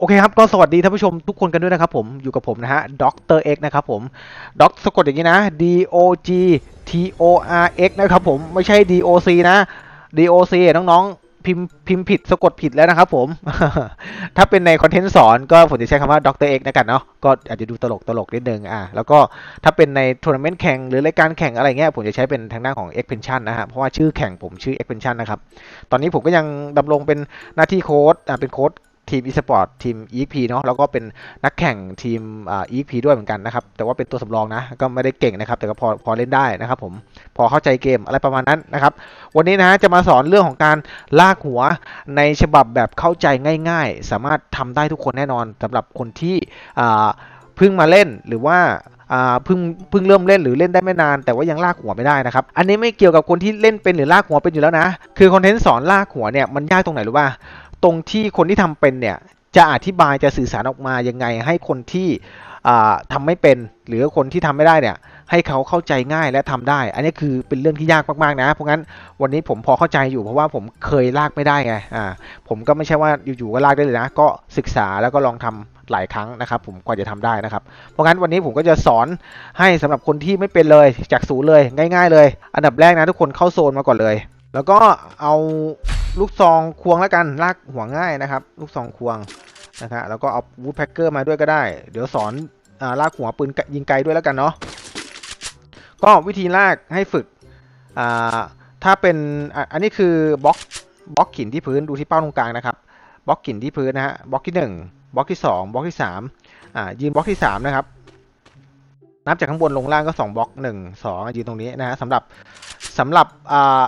โอเคครับ ก็สวัสดีท่านผู้ชมทุกคนกันด้วยนะครับผม อยู่กับผมนะฮะด็อกเตอร์เอ็กนะครับผมด็อกสะกดอย่างนี้นะ D O G T O R X นะครับผม ไม่ใช่ D O C นะ D O C น้องๆ พิมพ์พิมพ์ผิดสะกดผิดแล้วนะครับผม ถ้าเป็นในคอนเทนต์สอนก็ผมจะใช้คำว่าด็อกเตอร์เอ็กนะกันเนาะ ก็อาจจะดูตลกตลกนิดนึงอะแล้วก็ถ้าเป็นในทัวร์นาเมนต์แข่งหรือรายการแข่งอะไรเงี้ยผมจะใช้เป็นทางด้านของ e x p e n s i o n นะฮะ เพราะว่าชื่อแข่งผมชื่อ e x p e n s i o n นะครับ ตอนนี้ผมก็ยังดำรงเป็นหน้าที่โค้ดอ่าเป็นโค้ด ทีม e-sport ทีม EXP เนาะแล้วก็เป็นนักแข่งทีมอ่า EXP ด้วยเหมือนกันนะครับ แต่ว่าเป็นตัวสำรองนะ ก็ไม่ได้เก่งนะครับ แต่ก็พอพอเล่นได้นะครับผมพอเข้าใจเกมอะไรประมาณนั้นนะครับ วันนี้นะฮะจะมาสอนเรื่องของการลากหัวในฉบับแบบเข้าใจง่าย ๆ สามารถทำได้ทุกคนแน่นอนสำหรับคนที่อ่าเพิ่งมาเล่นหรือว่าอ่าเพิ่งเพิ่งเริ่มเล่นหรือเล่นได้ไม่นาน แต่ว่ายังลากหัวไม่ได้นะครับ อันนี้ไม่เกี่ยวกับคนที่เล่นเป็นหรือลากหัวเป็นอยู่แล้วนะ คือคอนเทนต์สอนลากหัวเนี่ยมันยากตรงไหนรู้ป่ะ ตรงที่คนที่ทำเป็นเนี่ยจะอธิบายจะสื่อสารออกมายังไงให้คนที่อ่าทำไม่เป็น หรือคนที่ทำไม่ได้เนี่ยให้เขาเข้าใจง่ายและทำได้ อันนี้คือเป็นเรื่องที่ยากมากๆนะ เพราะงั้นวันนี้ผมพอเข้าใจอยู่เพราะว่าผมเคยลากไม่ได้ไงอ่าผมก็ไม่ใช่ว่าอยู่ๆก็ลากได้เลยนะ ก็ศึกษาแล้วก็ลองทำหลายครั้งนะครับผมกว่าจะทำได้นะครับ เพราะงั้นวันนี้ผมก็จะสอนให้สำหรับคนที่ไม่เป็นเลยจากศูนย์เลยง่าย ๆ เลย อันดับแรกนะทุกคนเข้าโซนมาก่อนเลย แล้วก็เอา ลูกซองควงแล้วกันลากหัวง่ายนะครับ ลูกซองควงนะครับแล้วก็เอาวูดแพคเกอร์มาด้วยก็ได้ เดี๋ยวสอนอาลากหัวปืนยิงไกลด้วยแล้วกันเนาะก็วิธีลากให้ฝึกอ่าถ้าเป็นอันนี้คือบล็อกบล็อกหินที่พื้นดูที่เป้าตรงกลางนะครับบล็อกหินที่พื้นนะฮะบล็อกที่หนึ่งบล็อกที่สองบล็อกที่สามอ่ายืนบล็อกที่ 3 นะครับ นับจากข้างบนลงล่างก็ 2บล็อก1 2ยืนตรงนี้นะฮะสำหรับสำหรับอ่า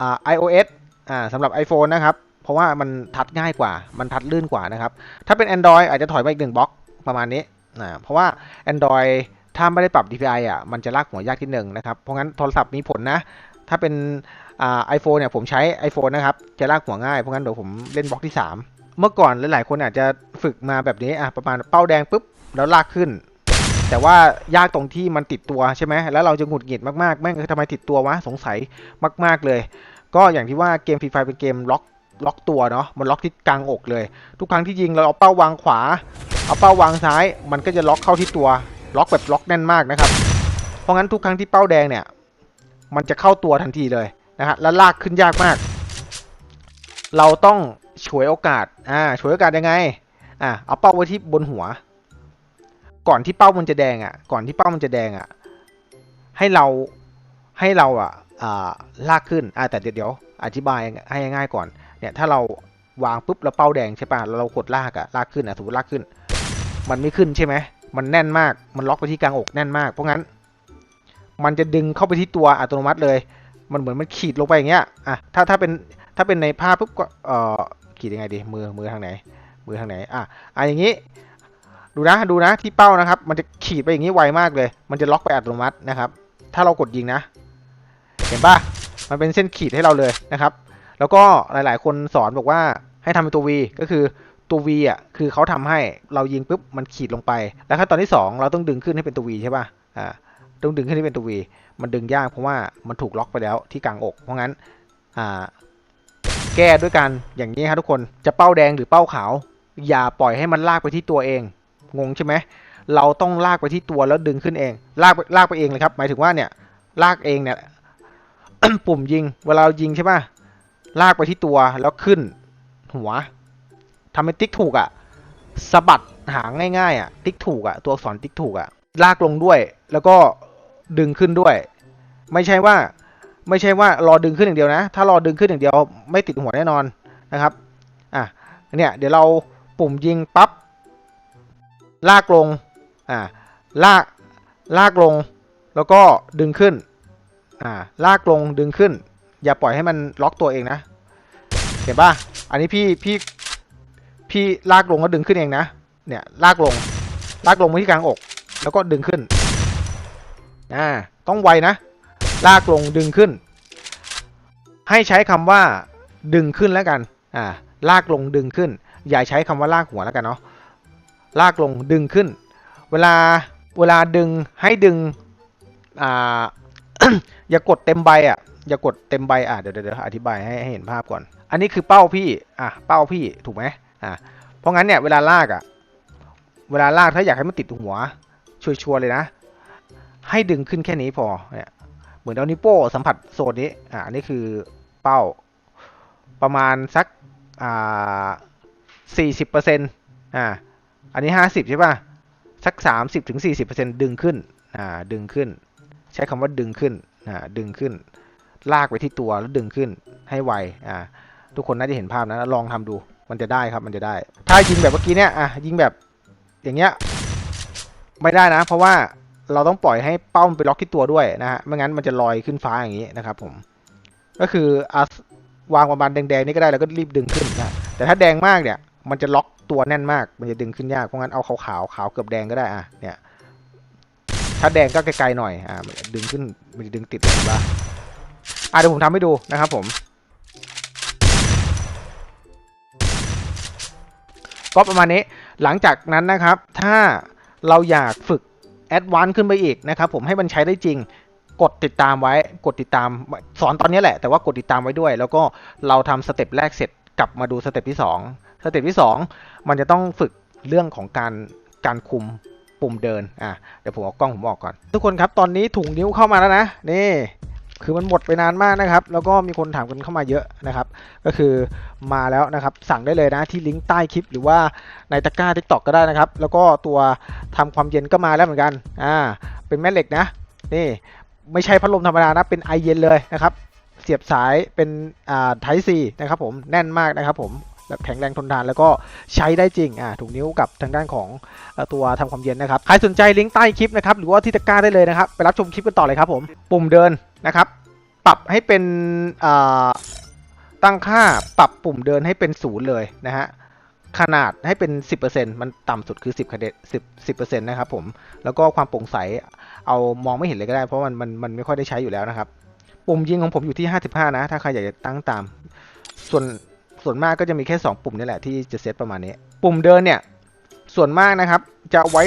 อ่า iOS อ่าสำหรับ iPhone นะครับ เพราะว่ามันทัดง่ายกว่า มันทัดลื่นกว่านะครับ ถ้าเป็น Android อาจจะถอยไปอีกหนึ่งบล็อกประมาณนี้นะเพราะว่า Android ถ้าไม่ได้ปรับ DPI อะมันจะลากหัวยากที่หนึ่งนะครับ เพราะงั้นโทรศัพท์มีผลนะ ถ้าเป็นอ่า iPhone เนี่ยผมใช้ iPhone นะครับ จะลากหัวง่าย เพราะงั้นเดี๋ยวผมเล่นบล็อกที่ 3 เมื่อก่อนหลายๆคนอาจจะฝึกมาแบบนี้อะประมาณเป้าแดงปุ๊บแล้วลากขึ้น แต่ว่ายากตรงที่มันติดตัวใช่ไหมแล้วเราจะหงุดหงิดมากๆแม่งทำไมติดตัววะสงสัยมาก ๆเลย ก็อย่างที่ว่าเกมฟรีไฟเป็นเกมล็อกล็อกตัวเนาะมันล็อกที่กลางอกเลย ทุกครั้งที่ยิงเราเอาเป้าวางขวา เอาเป้าวางซ้าย มันก็จะล็อกเข้าที่ตัว ล็อกแบบล็อกแน่นมากนะครับ เพราะงั้นทุกครั้งที่เป้าแดงเนี่ย มันจะเข้าตัวทันทีเลยนะฮะแล้วลากขึ้นยากมาก เราต้องฉวยโอกาสอ่าฉวยโอกาสยังไงอะเอาเป้าไว้ที่บนหัว ก่อนที่เป้ามันจะแดงอะ ก่อนที่เป้ามันจะแดงอะ ให้เราให้เราอะอ่า ลากขึ้นแต่เดี๋ยวอธิบายให้ง่ายก่อนเนี่ยถ้าเราวางปุ๊บแล้วเป้าแดงใช่ป่ะเรากดลากอะลากขึ้นอะสมมติลากขึ้น มันไม่ขึ้นใช่ไหมมันแน่นมากมันล็อกไปที่กลางอกแน่นมากเพราะงั้น มันจะดึงเข้าไปที่ตัวอัตโนมัติเลย มันเหมือนมันขีดลงไปอย่างเงี้ยอะถ้าถ้าเป็นถ้าเป็นในภาพปุ๊บก็เอ่อขีดยังไงดีมือมือทางไหน มือทางไหนอะอะอย่างนี้ ดูนะดูนะที่เป้านะครับ มันจะขีดไปอย่างนี้ไวมากเลย มันจะล็อกไปอัตโนมัตินะครับ ถ้าเรากดยิงนะ เห็นปะมันเป็นเส้นขีดให้เราเลยนะครับ แล้วก็หลาย ๆ คนสอนบอกว่าให้ทำเป็นตัว V ก็คือตัว V อะคือเขาทำให้เรายิงปุ๊บมันขีดลงไป แล้วขั้นตอนที่สองเราต้องดึงขึ้นให้เป็นตัว V ใช่ปะอ่าต้องดึงขึ้นให้เป็นตัว V มันดึงยากเพราะว่ามันถูกล็อกไปแล้วที่กลางอก เพราะงั้นอ่าแก้ด้วยกันอย่างนี้ครับทุกคนจะเป้าแดงหรือเป้าขาว อย่าปล่อยให้มันลากไปที่ตัวเอง งงใช่ไหมเราต้องลากไปที่ตัวแล้วดึงขึ้นเอง ลากลากไปเองเลยครับ หมายถึงว่าเนี่ยลากเองเนี่ย ปุ่มยิง เวลาเรายิงใช่ป่ะ ลากไปที่ตัวแล้วขึ้น หัวทำเป็นติ๊กถูกอะ่ะสะบัดหางง่ายๆอะ่ะ ติ๊กถูกอะ่ะ ตัวอักษรติ๊กถูกอะ่ะ ลากลงด้วย แล้วก็ดึงขึ้นด้วย ไม่ใช่ว่า ไม่ใช่ว่ารอดึงขึ้นอย่างเดียวนะ ถ้ารอดึงขึ้นอย่างเดียว ไม่ติดหัวแน่นอนนะครับ อะ เนี่ย เดี๋ยวเราปุ่มยิงปั๊บ ลากลง อ่า ลาก ลากลง แล้วก็ดึงขึ้น อ่า ลากลงดึงขึ้น อย่าปล่อยให้มันล็อกตัวเองนะ เห็นป่ะ อันนี้พี่พี่พี่ลากลงแล้วดึงขึ้นเองนะ เนี่ยลากลง ลากลงมาที่กลางอก แล้วก็ดึงขึ้น อ่า ต้องไวนะ ลากลงดึงขึ้น ให้ใช้คำว่าดึงขึ้นแล้วกัน อ่า ลากลงดึงขึ้น อย่าใช้คำว่าลากหัวแล้วกันเนาะ ลากลงดึงขึ้น เวลาเวลาดึงให้ดึง อ่า อย่ากดเต็มใบอะอย่ากดเต็มใบอะเดี๋ยวเดี๋ยวอธิบายให้ให้เห็นภาพก่อน อันนี้คือเป้าพี่อะเป้าพี่ถูกไหมอะเพราะงั้นเนี่ยเวลาลากอะเวลาลากถ้าอยากให้มันติดหัวชัวร์ๆเลยนะ ให้ดึงขึ้นแค่นี้พอเนี่ยเหมือนเอานิ้วโป้สัมผัสโซนนี้อ่าอันนี้คือเป้าประมาณสักอ่าสี่สิบเปอร์เซ็นต์อ่าอันนี้ห้าสิบใช่ป่ะสักสามสิบถึงสี่สิบเปอร์เซ็นต์ดึงขึ้นอ่าดึงขึ้นใช้คำว่าดึงขึ้น อ่าดึงขึ้น ลากไปที่ตัวแล้วดึงขึ้นให้ไวอ่าทุกคนน่าจะเห็นภาพนะลองทำดูมันจะได้ครับมันจะได้ ถ้ายิงแบบเมื่อกี้เนี่ยอะยิงแบบอย่างเงี้ยไม่ได้นะ เพราะว่าเราต้องปล่อยให้เป้ามันไปล็อกที่ตัวด้วยนะฮะไม่งั้นมันจะลอยขึ้นฟ้าอย่างนี้นะครับผมก็คืออะวางประมาณแดงๆนี่ก็ได้แล้วก็รีบดึงขึ้นนะแต่ถ้าแดงมากเนี่ย มันจะล็อกตัวแน่นมาก มันจะดึงขึ้นยากเพราะงั้นเอาขาวขาวๆขาวเกือบแดงก็ได้อะเนี่ย ถ้าแดงก็ไกลๆหน่อยอ่าดึงขึ้นมันจะดึงติดเลยว่าอะเดี๋ยวผมทำให้ดูนะครับผมก็ประมาณนี้หลังจากนั้นนะครับ ถ้าเราอยากฝึกแอดวานซ์ขึ้นไปอีกนะครับผมให้มันใช้ได้จริงกดติดตามไว้กดติดตามสอนตอนนี้แหละ แต่ว่ากดติดตามไว้ด้วย แล้วก็เราทำสเต็ปแรกเสร็จกลับมาดูสเต็ปที่ 2 สเต็ปที่ 2 มันจะต้องฝึกเรื่องของการการคุม ปุ่มเดินอะเดี๋ยวผมเอากล้องผมออกก่อน ทุกคนครับตอนนี้ถุงนิ้วเข้ามาแล้วนะนี่คือมันหมดไปนานมากนะครับ แล้วก็มีคนถามกันเข้ามาเยอะนะครับ ก็คือมาแล้วนะครับ สั่งได้เลยนะที่ลิงก์ใต้คลิป หรือว่าในตะกร้าทิกตอกก็ได้นะครับ แล้วก็ตัวทำความเย็นก็มาแล้วเหมือนกัน อ่า เป็นแม่เหล็กนะ นี่ไม่ใช่พัดลมธรรมดานะ เป็นไอเย็นเลยนะครับ เสียบสายเป็นอ่าไทซีนะครับผม แน่นมากนะครับผม แบบแข็งแรงทนทานแล้วก็ใช้ได้จริงอ่าถุงนิ้วกับทางด้านของตัวทำความเย็นนะครับใครสนใจลิงก์ใต้คลิปนะครับหรือว่าที่ตะกร้าได้เลยนะครับไปรับชมคลิปกันต่อเลยครับผมปุ่มเดินนะครับ ปรับให้เป็นตั้งค่าปรับปุ่มเดินให้เป็นศูนย์เลยนะฮะขนาดให้เป็น 10%มันต่ำสุดคือ 10คะแนน10 10%นะครับผม แล้วก็ความโปร่งใส เอามองไม่เห็นเลยก็ได้ เพราะมันมันมันไม่ค่อยได้ใช้อยู่แล้วนะครับ ปุ่มยิงของผมอยู่ที่ 55 นะ ถ้าใครอยากจะตั้งตาม ส่วน ส่วนมากก็จะมีแค่ 2 ปุ่มนี่แหละที่จะเซตประมาณนี้ ปุ่มเดินเนี่ยส่วนมากนะครับ จะไว้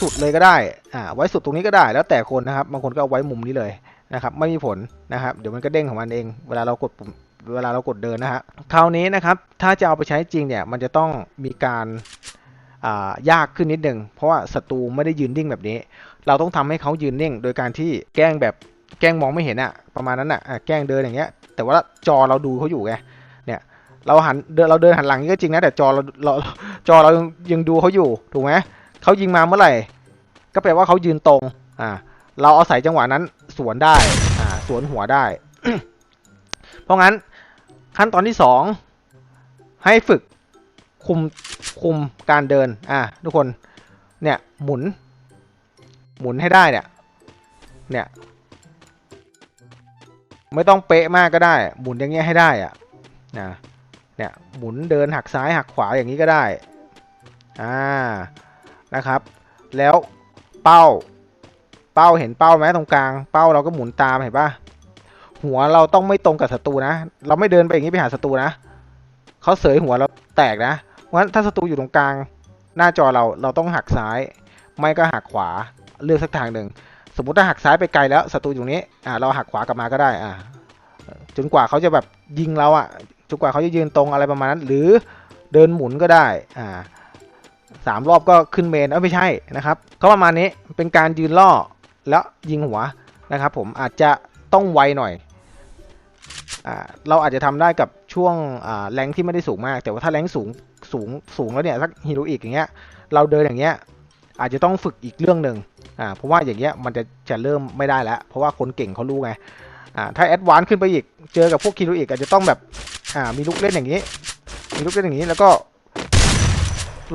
สุดเลยก็ได้อ่าไว้สุดตรงนี้ก็ได้ แล้วแต่คนนะครับบางคนก็เอาไว้มุมนี้เลยนะครับไม่มีผลนะครับ เดี๋ยวมันก็เด้งของมันเอง เวลาเรากดปุ่มเวลาเรากดเดินนะฮะคราวนี้นะครับถ้าจะเอาไปใช้จริงเนี่ยมันจะต้องมีการอ่ายากขึ้นนิดนึงเพราะว่าศัตรูไม่ได้ยืนนิ่งแบบนี้ เราต้องทำให้เขายืนนิ่ง โดยการที่แกล้งแบบแกล้งมองไม่เห็นอะประมาณนั้นอะแกล้งเดินอย่างเงี้ย แต่ว่าจอเราดูเขาอยู่ไง เราหันเดินเราเดินหันหลังนี่ก็จริงนะแต่จอเราเราจอเรายังดูเขาอยู่ถูกไหมเขายิงมาเมื่อไหร่ ก็แปลว่าเขายืนตรงอ่าเราเอาใส่จังหวะนั้นสวนได้อ่าสวนหัวได้ เพราะงั้นขั้นตอนที่สองให้ฝึกคุมคุมการเดินอ่าทุกคนเนี่ยหมุน หมุนให้ได้เนี่ยเนี่ยไม่ต้องเป๊ะมากก็ได้ หมุนอย่างเงี้ยให้ได้อะนะ เนี่ยหมุนเดินหักซ้ายหักขวาอย่างนี้ก็ได้อ่านะครับ แล้วเป้าเป้าเห็นเป้าไหมตรงกลาง เป้าเราก็หมุนตามเห็นปะหัวเราต้องไม่ตรงกับศัตรูนะ เราไม่เดินไปอย่างนี้ไปหาศัตรูนะเขาเสยหัวเราแตกนะเพราะฉะนั้นถ้าศัตรูอยู่ตรงกลาง หน้าจอเราเราต้องหักซ้าย ไม่ก็หักขวาเลือกสักทางหนึ่งสมมติถ้าหักซ้ายไปไกลแล้วศัตรูอยู่นี้อ่าเราหักขวากลับมาก็ได้อ่าจนกว่าเขาจะแบบยิงเราอะ จนกว่าเขาจะยืนตรงอะไรประมาณนั้น หรือเดินหมุนก็ได้อ่าสามรอบก็ขึ้นเมนเอ้ยไม่ใช่นะครับก็ประมาณนี้เป็นการยืนล่อแล้วยิงหัวนะครับ ผมอาจจะต้องไวหน่อยอ่าเราอาจจะทำได้กับช่วงอ่าแรงที่ไม่ได้สูงมาก แต่ว่าถ้าแรงสูงสูงสูงแล้วเนี่ยสักฮีโรอีกอย่างเงี้ยเราเดินอย่างเงี้ยอาจจะต้องฝึกอีกเรื่องหนึ่งอ่าเพราะว่าอย่างเงี้ยมันจะจะเริ่มไม่ได้แล้ว เพราะว่าคนเก่งเขารู้ไงอ่าถ้าแอดวานซ์ขึ้นไปอีกเจอกับพวกฮีโรอีกอาจจะต้องแบบ อ่ามีลูกเล่นอย่างนี้ มีลูกเล่นอย่างนี้แล้วก็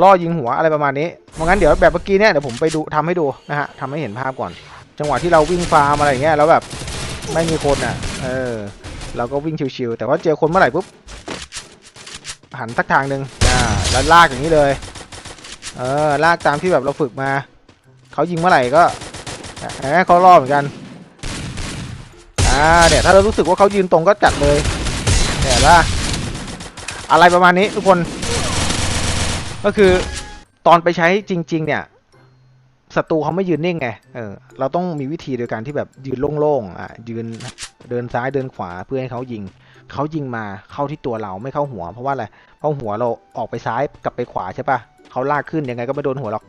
ล่อยิงหัวอะไรประมาณนี้เพราะงั้นเดี๋ยวแบบเมื่อกี้เนี่ยเดี๋ยวผมไปดูทำให้ดูนะฮะทำให้เห็นภาพก่อน จังหวะที่เราวิ่งฟาร์มอะไรอย่างเงี้ยแล้วแบบไม่มีคนอะ เออ เราก็วิ่งชิวๆแต่ว่าเจอคนเมื่อไหร่ปุ๊บหันสักทางหนึ่งอ่าแล้วลากอย่างนี้เลย เออลากตามที่แบบเราฝึกมา เขายิงเมื่อไหร่ก็แหมเขาล่อเหมือนกัน อ่าเนี่ยถ้าเรารู้สึกว่าเขายืนตรงก็จัดเลย เนี่ยว่าอะไรประมาณนี้ทุกคน ก็คือตอนไปใช้จริง ๆ เนี่ยศัตรูเขาไม่ยืนนิ่งไง เออ เราต้องมีวิธีโดยการที่แบบยืนโล่งๆ อะ ยืนเดินซ้ายเดินขวาเพื่อให้เขายิง เขายิงมาเข้าที่ตัวเราไม่เข้าหัว เพราะว่าอะไร เพราะหัวเราออกไปซ้ายกลับไปขวาใช่ปะเขาลากขึ้นยังไงก็ไม่โดนหัวหรอก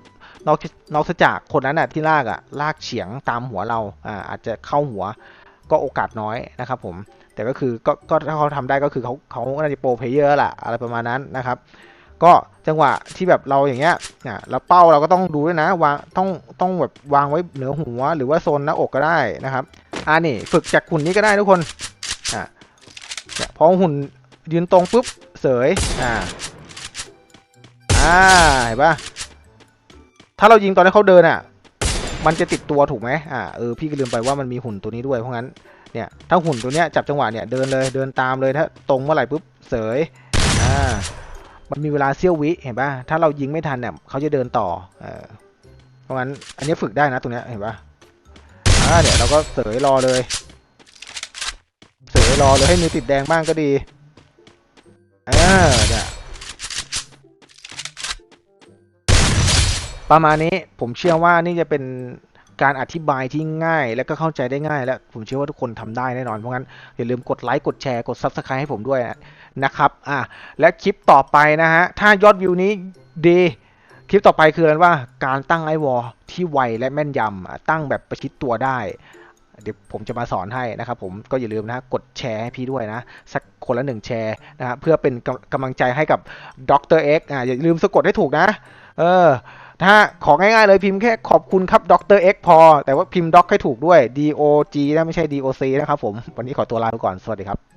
นอกนอกจากคนนั้นอะที่ลากอะ ลากเฉียงตามหัวเรา อ่า อาจจะเข้าหัวก็โอกาสน้อยนะครับผม แต่ก็คือก็ก็ถ้าเขาทำได้ก็คือเขาเขาน่าจะโปรเพลเยอร์แหละอะไรประมาณนั้นนะครับ ก็จังหวะที่แบบเราอย่างเงี้ยนี่ยแล้วเป้าเราก็ต้องดูด้วยนะวางต้องต้องแบบวางไว้เหนือหัว หรือว่าโซนหน้าอกก็ได้นะครับอ่านี่ฝึกจากหุ่นนี้ก็ได้ทุกคนอะพอหุ่นยืนตรงปุ๊บเสยอ่าอ่าเห็นปะถ้าเรายิงตอนที่เขาเดินอะ มันจะติดตัวถูกไหมอ่าเออพี่ก็ลืมไปว่ามันมีหุ่นตัวนี้ด้วยเพราะงั้น เนี่ยถ้าหุ่นตัวเนี้ยจับจังหวะเนี่ยเดินเลยเดินตามเลยถ้าตรงเมื่อไหร่ปุ๊บเสยอ่ามันมีเวลาเสี้ยววิเห็นป่ะถ้าเรายิงไม่ทันเนี่ยเขาจะเดินต่อเออเพราะงั้นอันนี้ฝึกได้นะตรงเนี้ยเห็นป่ะอ่าเดี๋ยวเราก็เสยรอเลย เสยรอเลยให้มือติดแดงบ้างก็ดีเออเนี่ยประมาณนี้ผมเชื่อว่านี่จะเป็น การอธิบายที่ง่าย และก็เข้าใจได้ง่าย และผมเชื่อว่าทุกคนทำได้แน่นอนเพราะงั้นอย่าลืมกดไลค์กดแชร์กด Subscribe ให้ผมด้วยนะครับอะและคลิปต่อไปนะฮะถ้ายอดวิวนี้ดีคลิปต่อไปคืออะไรว่าการตั้งไอวอลที่ไวและแม่นยำตั้งแบบประชิดตัวได้ เดี๋ยวผมจะมาสอนให้นะครับผมก็อย่าลืมนะกดแชร์ให้พี่ด้วยนะ สักคนละหนึ่งแชร์นะฮะเพื่อเป็นกำกำลังใจให้กับดรเอ็กอะอย่าลืมสะกดให้ถูกนะ เออ ถ้าของง่ายๆเลยพิมพ์แค่ขอบคุณครับด็อกเตอร์เอ็กพอ แต่ว่าพิมพ์ด็อกให้ถูกด้วย D O G นะไม่ใช่ D O C นะครับผม วันนี้ขอตัวลาไปก่อน สวัสดีครับ